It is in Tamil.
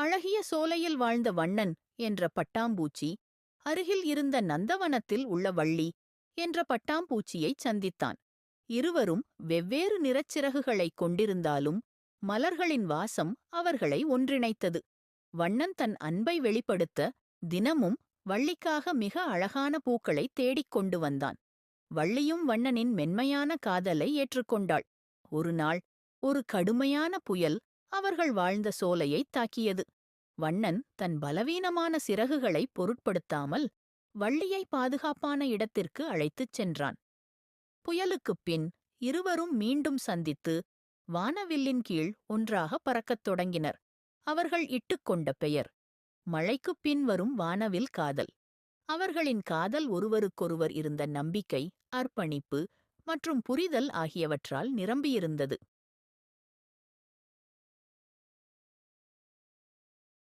அழகிய சோலையில் வாழ்ந்த வண்ணன் என்ற பட்டாம்பூச்சி அருகில் இருந்த நந்தவனத்தில் உள்ள வள்ளி என்ற பட்டாம்பூச்சியைச் சந்தித்தான். இருவரும் வெவ்வேறு நிறச்சிறகுகளைக் கொண்டிருந்தாலும் மலர்களின் வாசம் அவர்களை ஒன்றிணைத்தது. வண்ணன் தன் அன்பை வெளிப்படுத்த தினமும் வள்ளிக்காக மிக அழகான பூக்களை தேடிக் கொண்டு வந்தான். வள்ளியும் வண்ணனின் மென்மையான காதலை ஏற்றுக்கொண்டாள். ஒரு நாள் ஒரு கடுமையான புயல் அவர்கள் வாழ்ந்த சோலையைத் தாக்கியது. வண்ணன் தன் பலவீனமான சிறகுகளை பொருட்படுத்தாமல் வள்ளியை பாதுகாப்பான இடத்திற்கு அழைத்துச் சென்றான். புயலுக்குப் பின் இருவரும் மீண்டும் சந்தித்து வானவில்லின் கீழ் ஒன்றாக பறக்கத் தொடங்கினர். அவர்கள் இட்டுக்கொண்ட பெயர். மழைக்குப் பின் வரும் வானவில் காதல். அவர்களின் காதல் ஒருவருக்கொருவர் இருந்த நம்பிக்கை அர்ப்பணிப்பு மற்றும் புரிதல் ஆகியவற்றால் நிரம்பியிருந்தது.